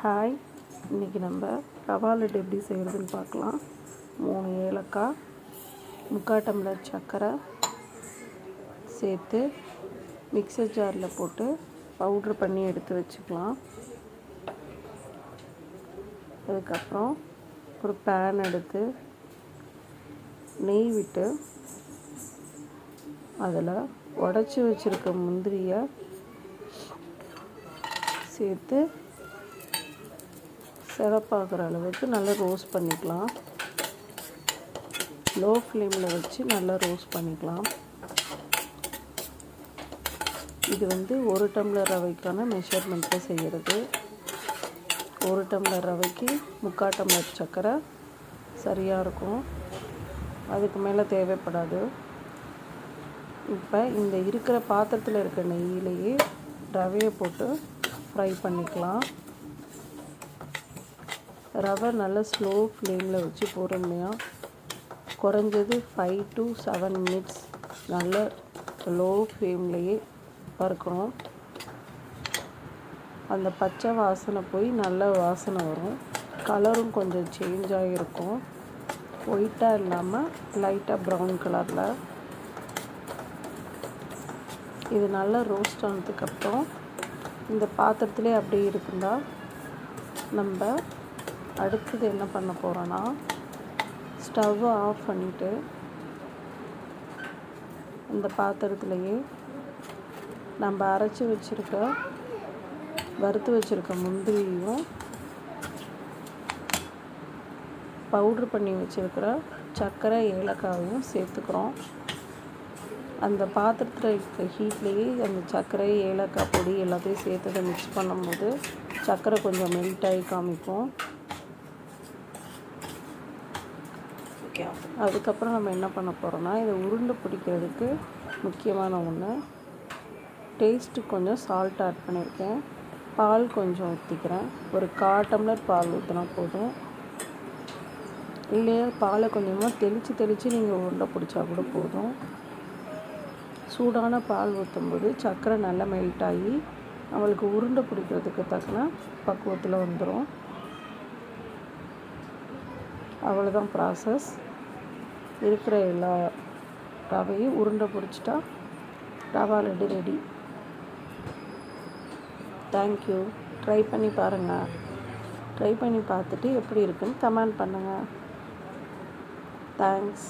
Hi. இன்றைக்கி நம்ம ரவா லட்டு எப்படி செய்கிறதுன்னு பார்க்கலாம். மூணு ஏலக்காய் முக்கால் டம்ளர் சர்க்கரை சேர்த்து மிக்சர் ஜாரில் போட்டு பவுட்ரு பண்ணி எடுத்து வச்சுக்கலாம். அதுக்கப்புறம் ஒரு பேன் எடுத்து நெய் விட்டு அதில் உடச்சி வச்சுருக்க முந்திரியை சேர்த்து சிறப்பாகிற அளவுக்கு நல்லா ரோஸ்ட் பண்ணிக்கலாம். லோ ஃப்ளேமில் வச்சு நல்லா ரோஸ்ட் பண்ணிக்கலாம். இது வந்து ஒரு டம்ளர் ரவைக்கான மெஷர்மெண்ட்டில் செய்கிறது ஒரு டம்ளர் ரவைக்கு முக்கால் டம்ளர் சர்க்கரை சரியாக இருக்கும். அதுக்கு மேலே தேவைப்படாது. இப்போ இந்த இருக்கிற பாத்திரத்தில் இருக்கிற நெய்யிலேயே ரவையை போட்டு ஃப்ரை பண்ணிக்கலாம். ரவை நல்லா ஸ்லோ ஃப்ளேமில் வச்சு பொறுமையாக குறைஞ்சது ஃபைவ் டு செவன் மினிட்ஸ் நல்ல லோ ஃப்ளேம்லேயே வறுக்கணும். அந்த பச்சை வாசனை போய் நல்ல வாசனை வரும். கலரும் கொஞ்சம் சேஞ்ச் ஆகிருக்கும் ஒயிட்டாக இல்லாமல் லைட்டாக ப்ரௌன் கலரில் இது நல்லா ரோஸ்ட் ஆனதுக்கப்புறம் இந்த பாத்திரத்திலே அப்படியே இருந்தால் நம்ம அடுத்தது என்ன பண்ண போகிறோன்னா ஸ்டவ்வை ஆஃப் பண்ணிவிட்டு இந்த பாத்திரத்துலேயே நம்ம அரைச்சி வச்சுருக்க வறுத்து வச்சுருக்க முந்திரியும் பவுட்ரு பண்ணி வச்சுருக்கிற சர்க்கரை ஏலக்காயும் சேர்த்துக்கிறோம். அந்த பாத்திரத்தில் இருக்க ஹீட்லேயே அந்த சர்க்கரை ஏலக்காய் பொடி எல்லாத்தையும் சேர்த்து மிக்ஸ் பண்ணும்போது சர்க்கரை கொஞ்சம் மெல்ட் ஆகி காமிக்கும். அதுக்கப்புறம் நம்ம என்ன பண்ண போகிறோம்னா இதை உருண்டை பிடிக்கிறதுக்கு முக்கியமான ஒன்று டேஸ்ட்டு கொஞ்சம் சால்ட் ஆட் பண்ணியிருக்கேன். பால் கொஞ்சம் ஊற்றிக்கிறேன் ஒரு கா டம்ளர் பால் ஊற்றினா போதும். இல்லையா பாலை கொஞ்சமாக தெளித்து தெளித்து நீங்கள் உருண்டை பிடிச்சா கூட போதும். சூடான பால் ஊற்றும்போது சர்க்கரை நல்லா மெல்ட் ஆகி நம்மளுக்கு உருண்டை பிடிக்கிறதுக்கு தக்கன பக்குவத்தில் வந்துடும் அவ்வளோதான் ப்ராசஸ் இருக்கிற எல்லா ரவையும் உருண்டை பிடிச்சிட்டா rava ready ready thank you try பண்ணி பாருங்கள் ட்ரை பண்ணி பார்த்துட்டு எப்படி இருக்குன்னு கமெண்ட் பண்ணுங்கள் தேங்க்ஸ்